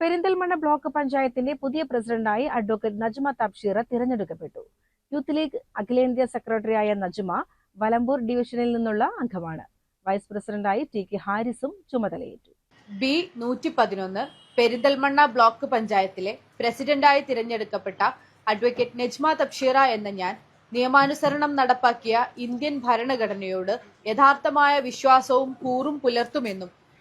Perinthalmanna block പഞ്ചായത്തിന്റെ പുതിയ പ്രസിഡന്റായി അഡ്വക്കേറ്റ് നജ്മ തബ്ഷീറ തിരഞ്ഞെടുക്കപ്പെട്ടു. യൂത്ത് ലീഗ് അഖിലേന്ത്യാ സെക്രട്ടറിയായ നജ്മ വലമ്പൂർ ഡിവിഷനിൽ നിന്നുള്ള അംഗമാണ്. വൈസ് പ്രസിഡന്റായി ടി കെ ഹാരിസും ചുമതലയേറ്റു. ബി നൂറ്റി പതിനൊന്ന് പെരിന്തൽമണ്ണ ബ്ലോക്ക് പഞ്ചായത്തിലെ പ്രസിഡന്റായി തിരഞ്ഞെടുക്കപ്പെട്ട അഡ്വക്കേറ്റ് നജ്മ തബ്ഷീറ എന്ന ഞാൻ നിയമാനുസരണം നടപ്പാക്കിയ ഇന്ത്യൻ ഭരണഘടനയോട് യഥാർത്ഥമായ വിശ്വാസവും കൂറും പുലർത്തുമെന്നും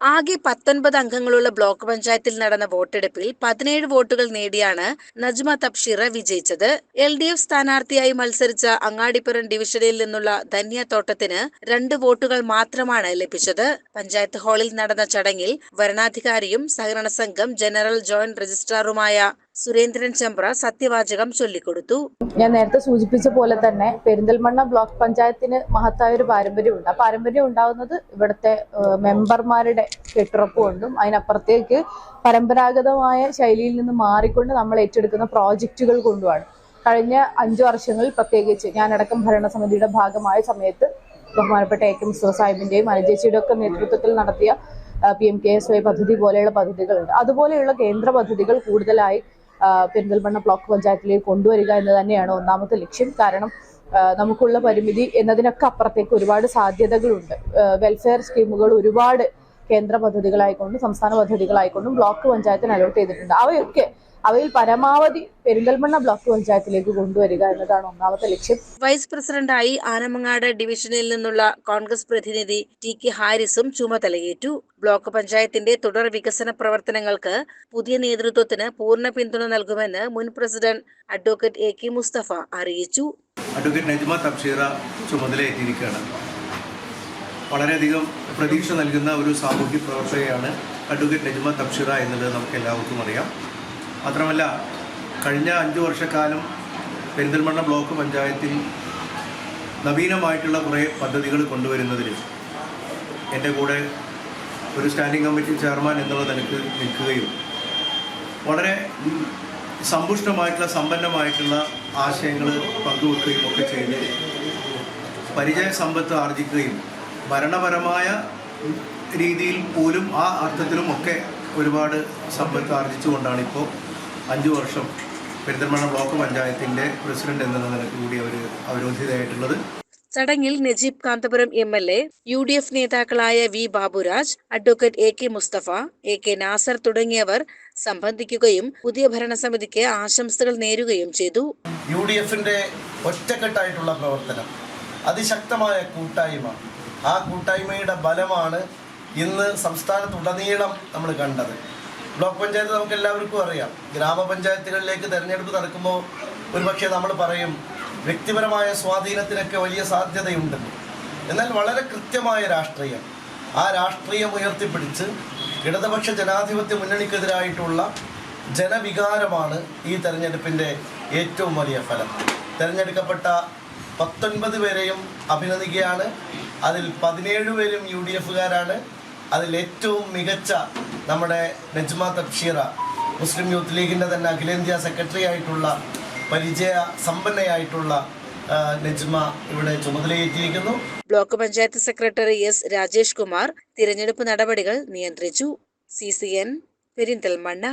ആകെ പത്തൊൻപത് അംഗങ്ങളുള്ള ബ്ലോക്ക് പഞ്ചായത്തിൽ നടന്ന വോട്ടെടുപ്പിൽ പതിനേഴ് വോട്ടുകൾ നേടിയാണ് നജ്മ തബ്ഷീറ വിജയിച്ചത്. എൽ ഡി എഫ് സ്ഥാനാർത്ഥിയായി മത്സരിച്ച അങ്ങാടിപ്പുറം ഡിവിഷനിൽ നിന്നുള്ള ധന്യ തോട്ടത്തിന് രണ്ട് വോട്ടുകൾ മാത്രമാണ് ലഭിച്ചത്. പഞ്ചായത്ത് ഹാളിൽ നടന്ന ചടങ്ങിൽ വരണാധികാരിയും സഹകരണ സംഘം ജനറൽ ജോയിന്റ് രജിസ്ട്രാറുമായ സുരേന്ദ്രൻ ചെമ്പ്ര സത്യവാചകം ചൊല്ലിക്കൊടുത്തു. ഞാൻ നേരത്തെ സൂചിപ്പിച്ച പോലെ തന്നെ പെരിന്തൽമണ്ണ ബ്ലോക്ക് പഞ്ചായത്തിന് മഹത്തായ ഒരു പാരമ്പര്യമുണ്ട്. ആ പാരമ്പര്യം ഉണ്ടാവുന്നത് ഇവിടുത്തെ മെമ്പർമാരുടെ കെട്ടുറപ്പ് കൊണ്ടും അതിനപ്പുറത്തേക്ക് പരമ്പരാഗതമായ ശൈലിയിൽ നിന്ന് മാറിക്കൊണ്ട് നമ്മൾ ഏറ്റെടുക്കുന്ന പ്രോജക്റ്റുകൾ കൊണ്ടുമാണ്. കഴിഞ്ഞ അഞ്ചു വർഷങ്ങളിൽ പ്രത്യേകിച്ച് ഞാനടക്കം ഭരണസമിതിയുടെ ഭാഗമായ സമയത്ത് ബഹുമാനപ്പെട്ട എ കെ മുസ്തഫ സാഹിബിന്റെയും അനുജേച്ചിയുടെ ഒക്കെ നേതൃത്വത്തിൽ നടത്തിയ P M K S Y പദ്ധതി പോലെയുള്ള പദ്ധതികളുണ്ട്. അതുപോലെയുള്ള കേന്ദ്ര പദ്ധതികൾ കൂടുതലായി പെരിന്തൽമണ്ണ ബ്ലോക്ക് പഞ്ചായത്തിലേക്ക് കൊണ്ടുവരിക എന്ന് തന്നെയാണ് ഒന്നാമത്തെ ലക്ഷ്യം. കാരണം നമുക്കുള്ള പരിമിതി എന്നതിനൊക്കെ അപ്പുറത്തേക്ക് ഒരുപാട് സാധ്യതകളുണ്ട്. വെൽഫെയർ സ്കീമുകൾ ഒരുപാട് കേന്ദ്ര പദ്ധതികളായിക്കൊണ്ടും സംസ്ഥാന പദ്ധതികളായിക്കൊണ്ടും ബ്ലോക്ക് പഞ്ചായത്തിന് അലോട്ട് ചെയ്തിട്ടുണ്ട്. അവയൊക്കെ അവയിൽ പരമാവധി പെരിന്തൽമണ്ണ ബ്ലോക്ക് പഞ്ചായത്തിലേക്ക് കൊണ്ടുവരിക എന്നതാണ് ഒന്നാമത്തെ ലക്ഷ്യം. വൈസ് പ്രസിഡന്റായി ആനമങ്ങാട് ഡിവിഷനിൽ നിന്നുള്ള കോൺഗ്രസ് പ്രതിനിധി ടി കെ ഹാരിസും ചുമതലയേറ്റു. ബ്ലോക്ക് പഞ്ചായത്തിന്റെ തുടർ വികസന പ്രവർത്തനങ്ങൾക്ക് പുതിയ നേതൃത്വത്തിന് പൂർണ പിന്തുണ നൽകുമെന്ന് മുൻ president advocate A K Mustafa അറിയിച്ചു. അഡ്വക്കേറ്റ് നജ്മ തബ്ഷീറ ചുമതലയേറ്റിരിക്കുകയാണ്. വളരെയധികം പ്രതീക്ഷ നൽകുന്ന ഒരു സാമൂഹ്യ പ്രവർത്തകയാണ് അഡ്വക്കേറ്റ് നജ്മ തബ്ഷിറ എന്നുള്ളത് നമുക്ക് എല്ലാവർക്കും അറിയാം. മാത്രമല്ല കഴിഞ്ഞ അഞ്ച് വർഷക്കാലം പെരിന്തൽമണ്ണ ബ്ലോക്ക് പഞ്ചായത്തിൽ നവീനമായിട്ടുള്ള കുറേ പദ്ധതികൾ കൊണ്ടുവരുന്നതിൽ എന്റെ കൂടെ ഒരു സ്റ്റാൻഡിംഗ് കമ്മിറ്റി ചെയർമാൻ എന്നുള്ള നിലയ്ക്ക് നിൽക്കുകയും വളരെ സമ്പുഷ്ടമായിട്ടുള്ള സമ്പന്നമായിട്ടുള്ള ആശയങ്ങൾ പങ്കുവെക്കുകയും ഒക്കെ ചെയ്ത് പരിചയ സമ്പത്ത് ആർജിക്കുകയും ഭരണപരമായ രീതിയിൽ പോലും ആ അർത്ഥത്തിലും ഒക്കെ ഒരുപാട് സമ്പത്ത് ആർജിച്ചുകൊണ്ടാണ് ഇപ്പോൾ അഞ്ച് വർഷം പെരിന്തൽമണ്ണ ബ്ലോക്ക് പഞ്ചായത്തിന്റെ പ്രസിഡന്റ് എന്ന നിലയ്ക്ക് കൂടി അവർ അവരോധിതയായിട്ടുള്ളത്. ചടങ്ങിൽ Najeeb Kanthapuram M L A U D F നേതാക്കളായ V Baburaj advocate A K Mustafa A K Nasar തുടങ്ങിയവർ സംബന്ധിക്കുകയും പുതിയ ഭരണസമിതിക്ക് ആശംസകൾ നേരുകയും ചെയ്തു. യു ഡി എഫിന്റെ ഒറ്റക്കെട്ടായിട്ടുള്ള പ്രവർത്തനം അതിശക്തമായ കൂട്ടായ്മ ആ കൂട്ടായ്മയുടെ ബലമാണ് ഇന്ന് സംസ്ഥാനത്തുടനീളം നമ്മൾ കണ്ടത്. ബ്ലോക്ക് പഞ്ചായത്ത് നമുക്ക് എല്ലാവർക്കും അറിയാം. ഗ്രാമപഞ്ചായത്തുകളിലേക്ക് തെരഞ്ഞെടുപ്പ് നടക്കുമ്പോൾ ഒരുപക്ഷെ നമ്മൾ പറയും വ്യക്തിപരമായ സ്വാധീനത്തിനൊക്കെ വലിയ സാധ്യതയുണ്ട്. എന്നാൽ വളരെ കൃത്യമായ രാഷ്ട്രീയം. ആ രാഷ്ട്രീയം ഉയർത്തിപ്പിടിച്ച് ഇടതുപക്ഷ ജനാധിപത്യ മുന്നണിക്കെതിരായിട്ടുള്ള ജനവികാരമാണ് ഈ തെരഞ്ഞെടുപ്പിന്റെ ഏറ്റവും വലിയ ഫലം. തെരഞ്ഞെടുക്കപ്പെട്ട പത്തൊൻപത് പേരെയും അഭിനന്ദിക്കുകയാണ്. അതിൽ പതിനേഴ് പേരും യു ഡി എഫുകാരാണ്. അതിൽ ഏറ്റവും മികച്ച നമ്മുടെ നജ്മ തബ്ഷീറ മുസ്ലിം യൂത്ത് ലീഗിന്റെ തന്നെ അഖിലേന്ത്യാ സെക്രട്ടറി ആയിട്ടുള്ള പരിചയ സമ്പന്നയായിട്ടുള്ള നജ്മ ഇവിടെ ചുമതലയേറ്റിരിക്കുന്നു. Block panchayat secretary S Rajesh Kumar തിരഞ്ഞെടുപ്പ് നടപടികൾ നിയന്ത്രിച്ചു. C C N Perinthalmanna.